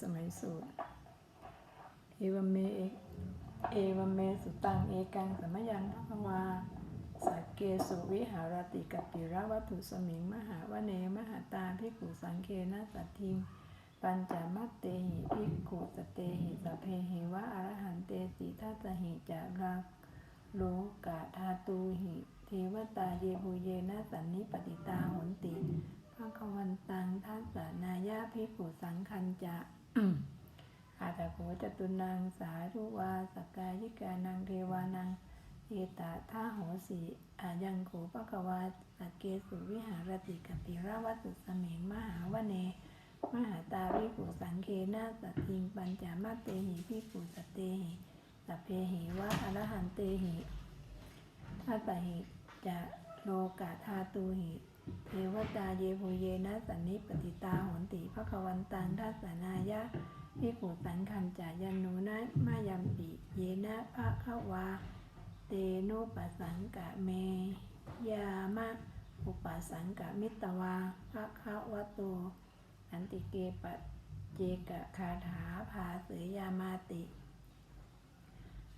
สมัยสูตร เอวเมเอวเมสุตังเอกังสมยังภควาสักเกสุวิหารติกปิระวัตถุสมิงมหาวเนมหาตาภิกุสังเคนะสัตทิง ปัญจมัตเตหิภิกุสเตหิสพเพหิวะอรหันเตติทัตหิจาราโลกาธาตูหิเทวตาเยบุเยนะสันนิปติตาหนติภะควันตังทัสสานายาภิกุสังคัญจะ อาตาโขจตุนังสาธุวาสกายิกานังเทวานังเอตาท่าโหสีอายังโขปะกวาสเกสุวิหารติกปิระวัตตุสเมงมหาวเน มหาตาวิปุสังเคนาสัติงปัญจามาเตหิพิปุสเตหิสัพเพหิวะอรหันเตหิทัตตหิจะโลกาธาตูหิ เทวตาเยภูเยนะสันนิปติตาหนติภควันตังทัสสนายะพิปุสังคันจายันโนนะมายัมปิเยนะภะควา เตโนปัสสังกะเม ยามะอุปสังกะมิตวาภะควะโตอันติเกปะเจกะคาถาภาเสยามาติ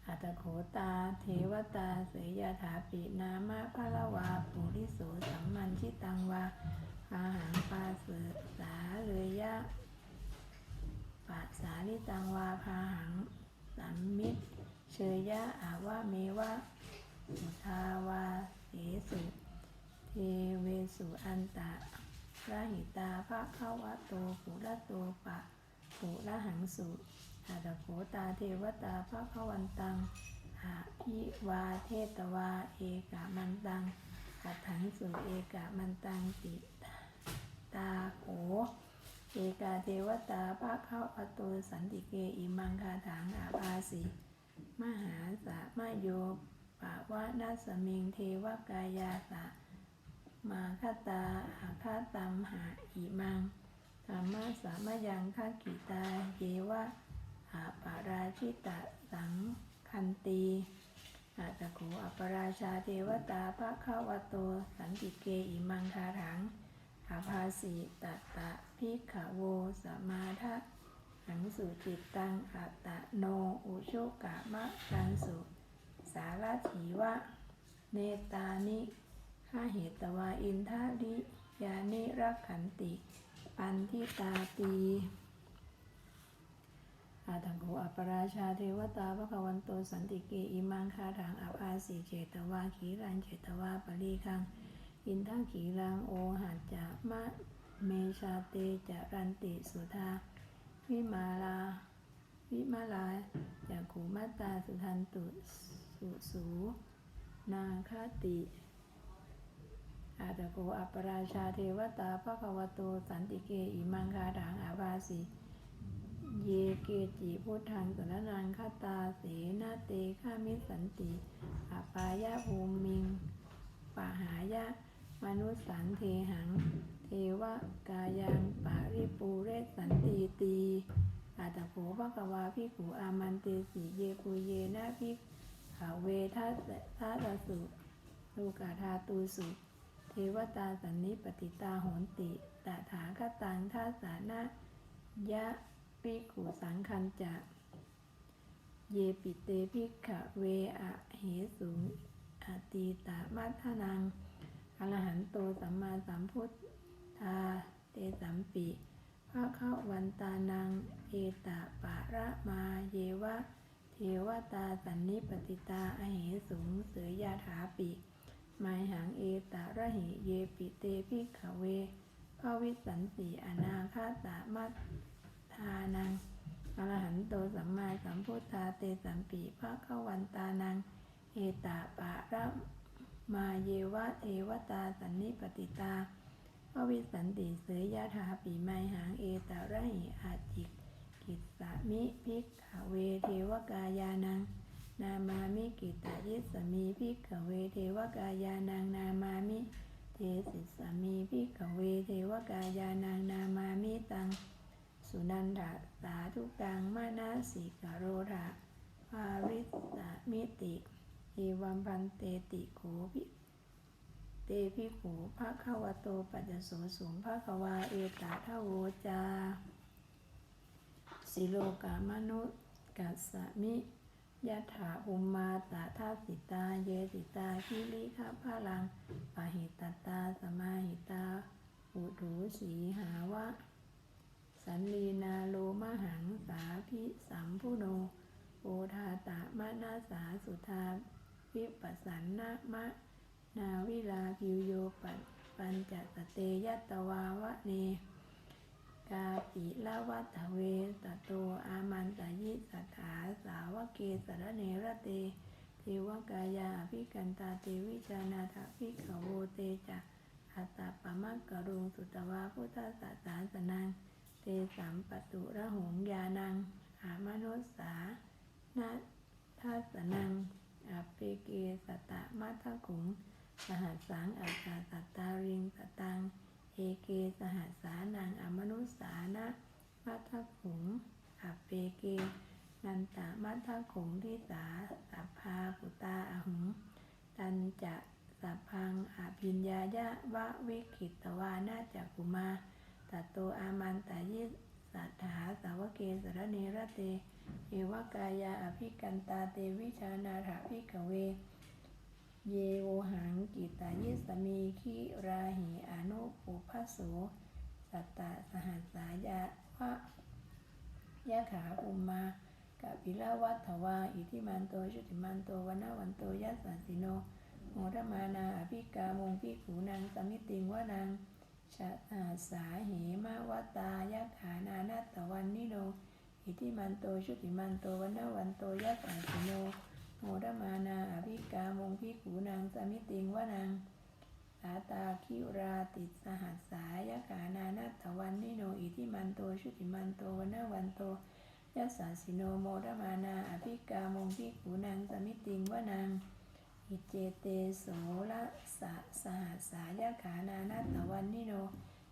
อัตโขตา เทวตา เสยยาถาปินามะพะละวาปุริโสสัมมันชิตังวาอาหังปาเสสาเลยยะปัสาลิตังวาพาหังสัมมิตเชยยะอาวะเมวะสุทาวาเสสุเทเวสุอันตะระหิตาภะคะวะโตปุระโตปะปุระหังสุ อาตโขตาเทวตาภะคะวันตังอาภิวาเทตวา เอกามันตังอัฏฐังสุเอกามันตังติตาโขเอกาเทวตาภะคะวะโตสันติเกอิมังคาถังอาภาสิมหาสะมโยปะวะนัสมิงเทวกายาสะมาคตาอาคาตัมหาอิมังธรรมะสามยังคักิตาเยวะ อปาราชิตะสังคันตีอาตะโขอปราชาเทวตาภะคะวโต สันติเกอิมังคาถังอาภาสีตัตตะพิกขโวสมาทะหังสุจิตตังอัตตะโนอุชุกะมะตังสุสารถีวะ เนตานิข้าเหตวาอินทาริยานิรักขันติ ปันทิตาตี อาทังโกอัปราชาเทวตาพระควันโตสันติเกอิมังคาถังอาภาสีเจตวาขีรันเจตวาปรีคังอินทังขีรังโอหัจจะมะเมชาเตจะรันติสุธาวิมาลา วิมาลาจากขูมาตาสุทันตุสุสูนาคาติอาตโกอัปราชาเทวตาภควโตสันติเกอิมังคาถังอาภาสิ เยเกจิพุทธังสรนังคาตาเสนาเตฆามิสันติอาปายะภูมิงปะหายะมนุสสันเทหัง เทวกายังปาริปูเรศสันติตีอาตโขภควาพิกูอามันเตสีเยปุเยนะพิกขาเวทัสทัสสุลูกาธาตูสุเทวตาสันนิปติตาโหนติตถาคตังทัสสานะยะ ปิกุสังคันจะเยปิเตพิกขเวอะเหสุงอตีตามัทนังอรหันโตสัมมาสัมพุทธาเตสัมปิภาคะวันตานัง เอตาปะระมาเยวะ เทวตาสันนิปติตาอเหสุงเสยยาถาปิไมหังเอตาระหิเยปิเตพิกขเวภาวิสันติอนาคาตามัท ทานังอรหันโตสัมมาสัมพุทธาเตสัมปีภะคะวันตานังเอตาปะระมาเยวะเทวตาสันนิปติตาภวิสันติเสยยะถาปีไมหังเอตาระหิอาจิกกิตสามิพิกขเวเทวกายานัง นามามิกิตายิสมีพิกขเวเทวกายานังนามามิ เทสิสมีพิกขเวเทวกายานังนามามิตัง สุนันทะสาธุกังมานาสิกโรธาภาริสสามิติเอวัมพันเตติโขภิเตพิโขภะคะวะโตปัจจโสสุงภะคะวาเอตาทะโวจา สิโลกามนุกัสสมิยะถาอุมมาตาทาสิตา เยสิตาคิริขะพลังปะหิตตาสมาหิตาอุถูสีหาวะ สันลีนาโลมหังสาพิสัมพุโนโอทาตะมะนาสาสุธาวิปัสสันนะมะ นาวิลาพิวโยปันปัญจสเตยัตตวาวะเน กาปิละวัตเวตโตอามันตยิสัทธาสาวกเกสรเนระเตเทวกายาภิกันตาเตวิจานาถภิกขโวเตจะอัตตาปะมักกะรุงสุตวาพุทธสสาสนัง เตสัมปตุระหงยานัง อามนุสสานาทัสนังอเปเกสตะมัทะขุงสหัสสังอัตตาสัตตาริงสตัง เอเกสหัสสานังอมนุสสานะมัทธขุงอเปเกนันตะมัทธขุงทิสาสัพพาปุตาอหุงตันจะสัพพังอภิญญายะวะวิคิตวานาจักุมา ตัตโตอามันตายิสัทธาสาวกเกสรเนระเต เอวกายาอภิกันตาเตวิชานาถาภิกเว เยโวหังกิตายิสมีคิราหิอนุปุพโสสัตตะสหัสสายาวะยะขาภูมมากะปิลาวัตถวาอิทิมันโตชุติมันโตวนาวันโตยัสสะสิโนโมทมานาอภิกามงพิขูนางสมิติงวนัง ชะอาสาเหมาวตายะขานานาตวันนิโนอิทิมันโตชุติมันโตวันาวันโตยัสสะสิโนโมทมานาอภิกามงพิขูนางสมิติงวนังสาตาคิราติสหัสสายะขานานาตวันนิโนอิทิมันโตชุติมันโตวันาวันโตยัสสะสิโนโมทมานาอภิกามงพิขูนางสมิติงวนัง อิเจเตโสละสะสหัสสายะขานานาตวันนิโน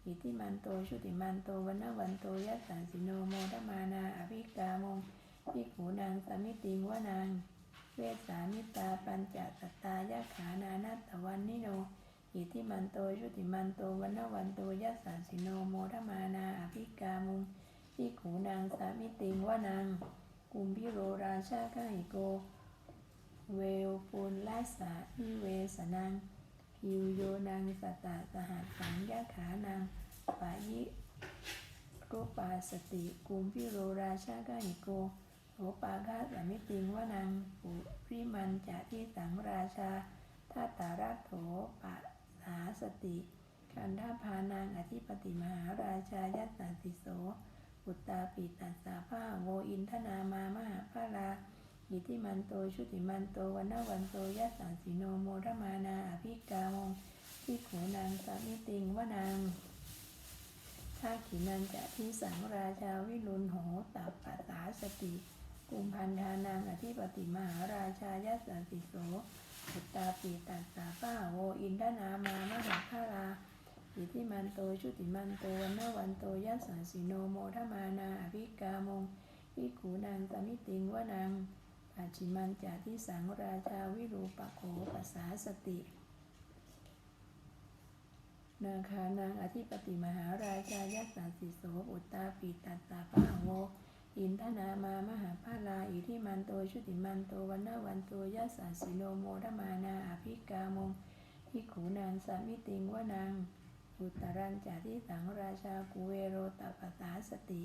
อิทิมันโตชุติมันโตวันนวันโตยัสสันสิโนโมทมานาอภิกามงพิขูนางสมิติงวานางเวสสามิตาปัญจสตตายะขานานาตวันนิโน อิทิมันโตชุติมันโตวันนวันโตยัสสันสิโนโมทมานาอภิกามงพิขูนางสมิติงวานางกุมพิโรราชาขหิโก เวลปุลลาสะนิเวสนังพิวโยนังสตะสหัสสังยะขานังปายิรูปาสติกุมพิโรราชากาหิโกโสปาคาสมิติงวนังปุริมันจะที่สังราชาทัตตารัตโถปะสาสติคันธาพานังอธิปติมหาราชายัสสติโสปุตตาปิตัสสาภาโวอินทนามามหาภารา อิทิมันโตชุติมันโตวันนวันโตยัสสันสิโนโมทมานาอภิกามงที่ขูนางสามิติงวนางท่าขีนันจะที่สังราชาวิรุณโหตัปปัสสาสติกุมพันธานางอธิปติมหาราชายัสสันติโสปุตตาปีตัสสาป้าโวอินทนามามหาภาราอิทิมันโตชุติมันโตวันนวันโตยัสสันสิโนโมทมานาอภิกามงพิขูนางสมิติงวนาง ปัจฉิมันจาที่สังราชาวิรูปโขปัสสาสติ นาคานางอธิปติมหาราชายัสสาสิโสอุตตาปีตัสสะปะโวอินทนามามหาภาลาอิทิมันโตชุติมันโตวันนวันโตยัสสาสิโนโมทมานาอภิกามงพิขูนางสามิติงวนางอุตตรัญจาที่สังราชากุเวโรตปัสสาสติ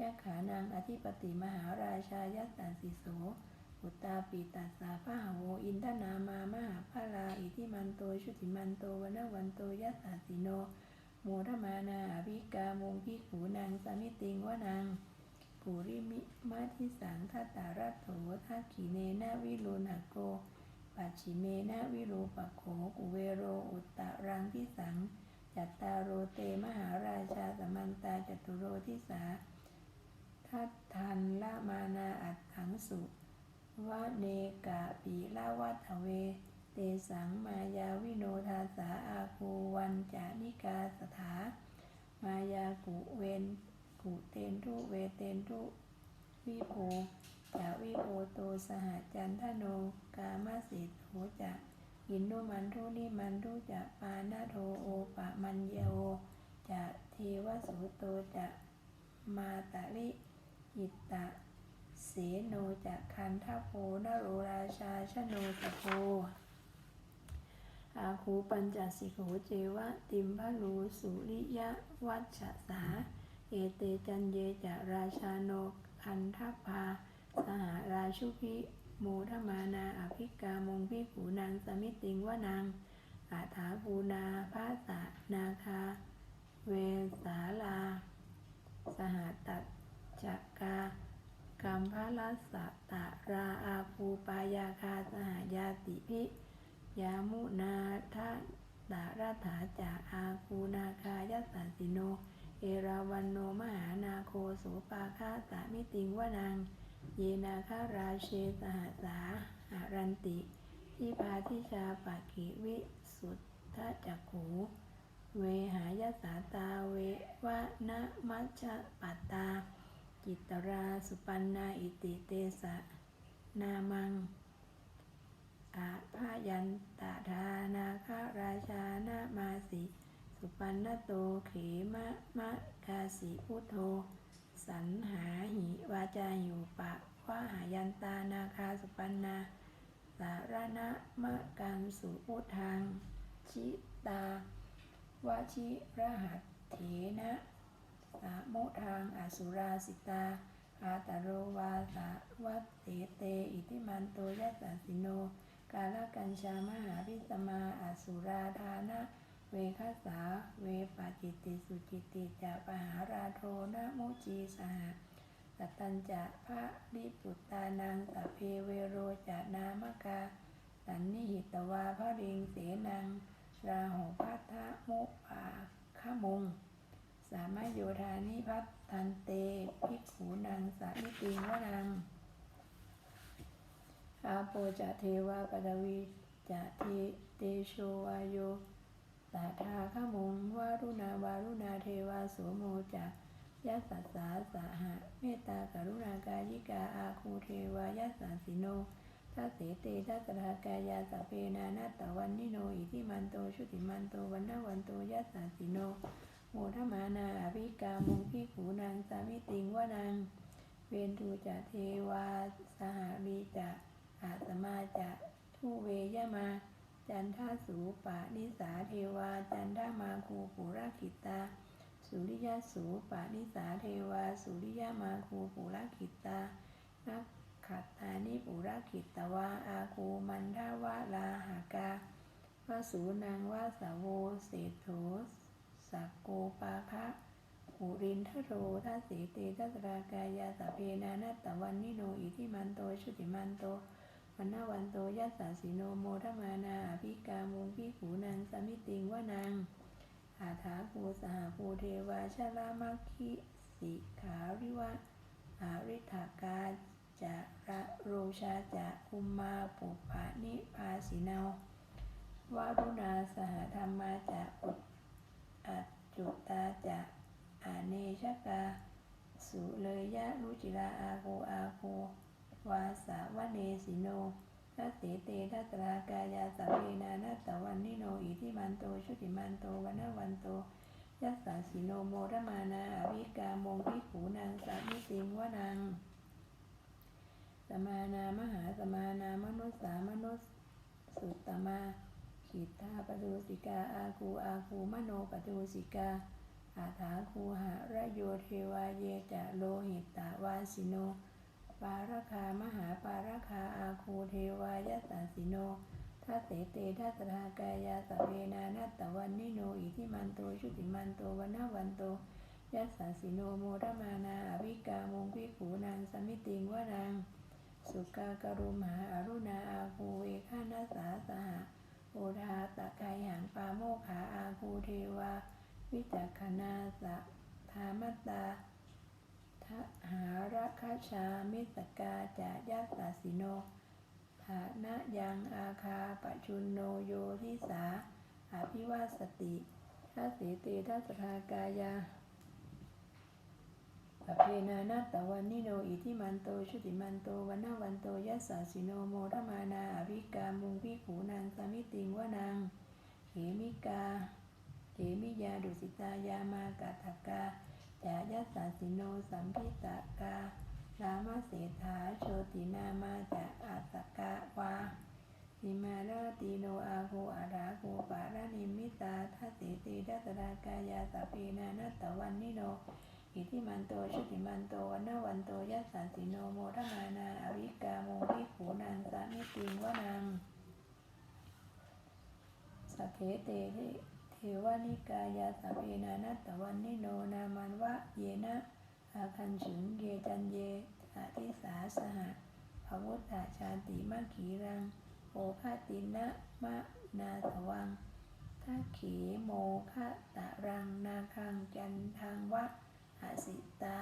ยะขานางอธิปติมหาราชายัสสันสิโส อุตตาปีตัสสาพาโวอินทนามามหาภาลาอิทิมันโตชุติมันโตวันวันโตยัสสาสิโนโมทมานาอภิกามงพิขูนางสมิติงวนางปุริมิมาทิสังทัตตารัตโถทักขีเนนาวิรุณหโกปัจฉิเมนาวิรูปโขกุเวโรอุตตะรังพิสัง จัตตาโรเตมหาราชาสมันตาจตุโรทิสาทัตทันละมานาอัตถังสุ วะเนกะปีละวัตเว เตสังมายาวิโนทาสาอาคูวันจานิกาสถา มายากุเวนกุเตนทุเวเตนทุวิโภจะวิโภโตสหจันทโนกามสิทโธจะอินโนมันทุนิมันทุจะปานาโทโอปะมันเยโอจะเทวสุโตจะมาตะลิอิตตะ เสโนจะคันทโพนโรราชาชโนตโพอาคูปัญจสิโหเจวะติมพะลูสุริยะวัชสา เอเตจันเยจะราชาโนคันทพาสหราชุพิโมทมานาอภิกามงพิขูนางสมิติงวานางอาถาภูนาภาสะนาคา เวสาลา สหตัจกกา กัมพะลัสสะตะราอาภูปายาคาสหายาติพิยามุนาทะตาราถาจาอาคูนาคายัสสสิโน เอราวันโนมหานาโคโสปาคาสามิติงวนัง เยนาคาราเชสหสาหารันติทิพาทิชาปะกิวิสุทธจักขูเวหายสาตาเววะนะมัชฌะปัตตา จิตราสุปันนาอิติเตสะ นามังอาพายันตาธานาคาราชานามาสิ สุปันนโตเขมะมะกาสิพุทโธ สันหาหิวาจาหิวปะวะหายันตานาคาสุปันนาสารณะมะกังสุพุทธัง ชิตาวชิรหัตเถนะ สามุทางอสุราสิตาอาตโรวาสาวัตเตเต อิทิมันโตยัสสะสิโน กาลกัญชามหาพิสมาอสุราธานะ เวคัสสา เวปาจิตติสุจิตติจะปหาราโทนะมุจีสหะสัตตัญจะพระริปุตตานังสัพเพเวโรจะนามกาสันนิหิตวาพระริงเสนัง ราหุพัทธมุปาขมุง สามโยธานิพัตตันเตภิกขูนังสามิติวนังอาโปจะเทวาปดวีจะเทเตโชวายโยสาธาขมุงวารุณาวารุณาเทวาโสโมจะยัสสสาสาหะเมตตากรุณากายิกาอาคูเทวายัสสาสิโนทัสเสเตทัสรากายาสเพนานาตวันนิโน อิทิมันโตชุติมันโตวันนวันโตยัสสาสิโน โมทมานาอภิกามุงพิขูนางสามิติงวานางเวนทูจะเทวาสหารีจะอาสมาจะทุเวยมา จันทาสูปะนิสาเทวา จันทามาคูปุราคิตา สุริยสูปะนิสาเทวา สุริยมาคูปุราคิตานักขัตตานิปุราคิตวาอาคูมันทาวาลาหากาวาสูนางวาสาโวเศโถสั กโกปาคะปุรินทโรทัสสีเตทัสรากายาสเพนานัตตวันนิโนอิทิมันโตชุติมันโตวันนาวันโตยัสสาสิโนโมทมานาอภิกามุงพิขูนางสมิติงวานางอาถาภูสหภูเทวาชาลามัคคิสิขาริวะอาริธากาจะระโรชาจะอุมมาปุปะนิพาสินาววารุณาสหธรรมาจะอุต อัจจุตาจะอาเนชกา สุเลยยะรุจิราอาโกอาโกวาสาวเนสิโนทัสเสเตทัสรากายาสัพเพนานาตวันนิโนอิทิมันโตชุติมันโตวันนาวันโตยัสสาสิโนโมทมานาอภิกามงพิขูนางสามิติงวนังสมานามหาสมานามนุสสามนุสสุตตมา ขิตตาปดูสิกาอาคูอาคูมโนปดูสิกาอาถาคูหะระโยเทวาเยจะโลหิตตาวาสิโน ปาราคามหาปาราคาอาคูเทวายัสาสิโนทัสเสเตทัสรากายาสเพนานัตตวันนิโนอิทิมันโตชุติมันโตวันนาวันโตยัสสาสิโนโมทมานาอภิกามงพิขูนางสมิติงวานางสุกากรุมหาอรุณาอาคูเวฆานาสาสหะ โอทาตะไคหังปาโมขาอาคูเทวา วิจักขณาสะธามตตาทหาระคาชามิสกาจะยัสสาสิโนฐานะยังอาคาปชุนโนโยทิสาอภิวาสติทัสเสเตทัสทากายา ปเพนานาตวันนิโนอิทิมันโตชุติมันโตวันนาวันโตยัสสาสิโนโมทมานาอภิกามุงพิขูนางสามิติงวานางเหมิกาเหมิยาดุสิตายามากาทกาจายัสสาสิโนสัมพิตการามาเสถาโชตินามาจะอาสกะวาสิมารติโนอาโคอาราโคปารานิมิตาทัสสิติดัตรากายาสพเพนานัตตวันนิโน อิทิมันโตชุติมันโตวันนวันโตยัสสาสิโนโมทมานาอวิกาโมวิขูนางสามิติงวนังสัพเพเตหิเทวานิกายาสพเพนานัตตวันนิโนนามันวะเยนะอาคันฉุนเยจันเยสาธิสาสหะภวุตตาชาติมะขีรังโอภาตินะมะนาสวังทักขีโมคะตะรังนาคังจันทังวะ อาสิตา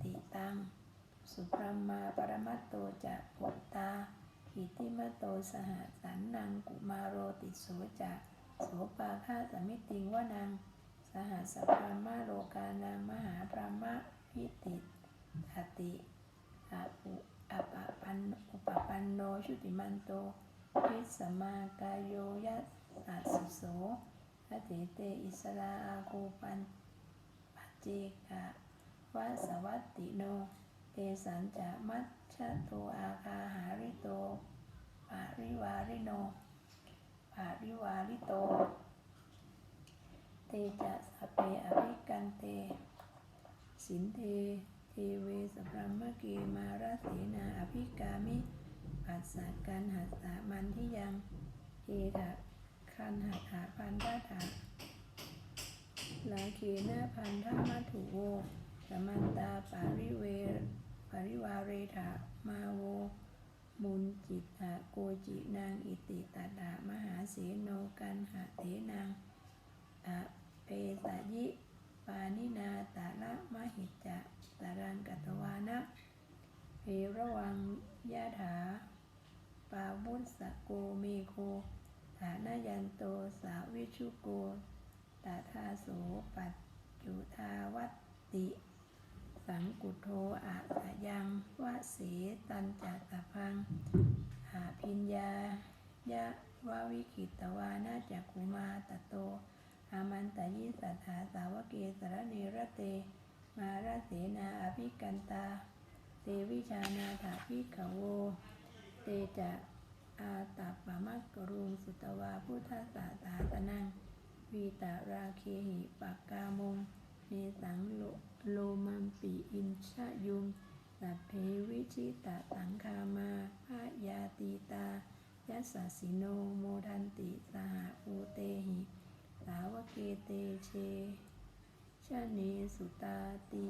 ติตัง สุพรมมาปรมัตโตจะปุตตาหิติมโตสหสันนังกุมารโรติโสจะโสปาคาสมิติงวานังสหัสพรามะโลกานังมหาพรามะพิติตติอาอุอปปันอุปปันโนชุติมันโตพิสมากายโยยัสสัสสุโสอติเตอิสราอาคูปัน จเจกะวะสวัตติโน เตสันจะมัชชะโตอาคาหาริโตปาริวาริโนปาริวาริโต เตจะสเปอภิกันเต สินเทเทเวสพรหมเกมาราเสนาอภิกามิปัสสะกันหัสสะมันที่ยังเอถะคันหัตถาพันธะถา ลาเคนะพันธามัถุโวสมันตาปาริเวปาริวาเรถามาโว มุนจิตะโกจินางอิติตถามหาเสโนกันหะเถนาง อะเปสะยิ ปานินาตาละมะหิจะตารังกัตวานะเพระวังยะถา ปาวุสสะโกเมโคฐานายันโตสาวิชุโกตาทา โสปัจจุทาวัตติ สังกุโทอะสะยังวะเสตันจัตพังหาพิญญายะวาวิกิตวานาจักุมาตโตอามันตยิสัทธาสาวเกสรเนรเต มาราเสนาอภิกันตา เตวิชานาถาภิกขโว เตจะอาตัปปะมักกรุงสุตวาพุทธศาสาสนัง วีตาราเคหิปากกามง เนสังโลโลมัมปีอินชะยุงสัพเพวิชิตาสังคามาพะยาตีตายัสสิโนโมทันติสหภูเตหิสาวกเกเตเชชะเนสุตาตี